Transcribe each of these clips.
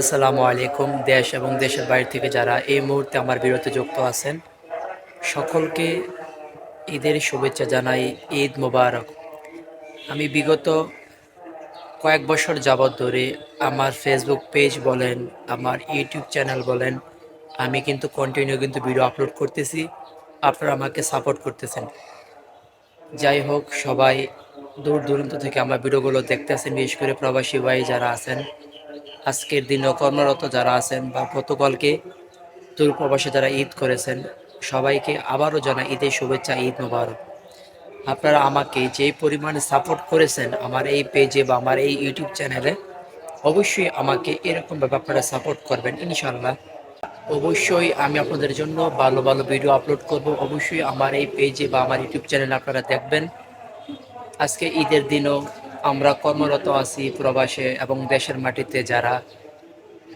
আসসালামু আলাইকুম, দেশ এবং দেশের বাইরে থেকে যারা এই মুহূর্তে আমার বিরতে যুক্ত আছেন, সকলকে ঈদের শুভেচ্ছা জানাই, ঈদ মোবারক। আমি বিগত কয়েক বছর যাবৎ ধরে আমার ফেসবুক পেজ বলেন, আমার ইউটিউব চ্যানেল বলেন, আমি কিন্তু কন্টিনিউ কিন্তু ভিডিও আপলোড করতেছি, আপনারা আমাকে সাপোর্ট করতেছেন। যাই হোক, সবাই দূর দূরান্ত থেকে আমার ভিডিওগুলো দেখতেছেন বিশেষ করে প্রবাসী ভাই যারা আছেন আজকের দিনও কর্মরত যারা আছেন বা গতকালকে দূর প্রবাসে যারা ঈদ করেছেন, সবাইকে আবারও জানাই ঈদের শুভেচ্ছা, ঈদ মোবারক। আপনারা আমাকে যে পরিমাণে সাপোর্ট করেছেন আমার এই পেজে বা আমার এই ইউটিউব চ্যানেলে অবশ্যই আমাকে এরকমভাবে আপনারা সাপোর্ট করবেন ইনশাল্লাহ অবশ্যই আমি আপনাদের জন্য ভালো ভালো ভিডিও আপলোড করব। অবশ্যই আমার এই পেজে বা আমার ইউটিউব চ্যানেলে আপনারা দেখবেন। আজকে ঈদের দিনও আমরা কর্মরত আছি প্রবাসে এবং দেশের মাটিতে যারা,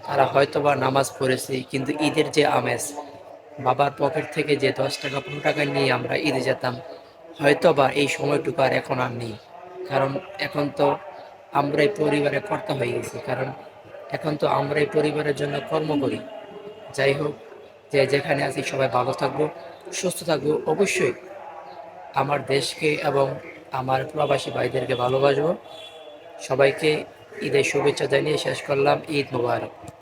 তারা হয়তোবা নামাজ পড়েছি, কিন্তু ঈদের যে আমেজ, বাবার পকেট থেকে যে দশ টাকা, পনেরো টাকা নিয়ে আমরা ঈদে যেতাম, হয়তোবা এই সময়টুকু আর এখন আর নেই। কারণ এখন তো আমরাই পরিবারে কর্তা হয়ে গেছি, কারণ এখন তো আমরাই পরিবারের জন্য কর্ম করি। যাই হোক, যে যেখানে আছি সবাই ভালো থাকব, সুস্থ থাকব। অবশ্যই আমার দেশকে এবং আমার প্রবাসী ভাইদেরকে ভালোবাসবো। সবাইকে ঈদের শুভেচ্ছা জানিয়ে শেষ করলাম। ঈদ মোবারক।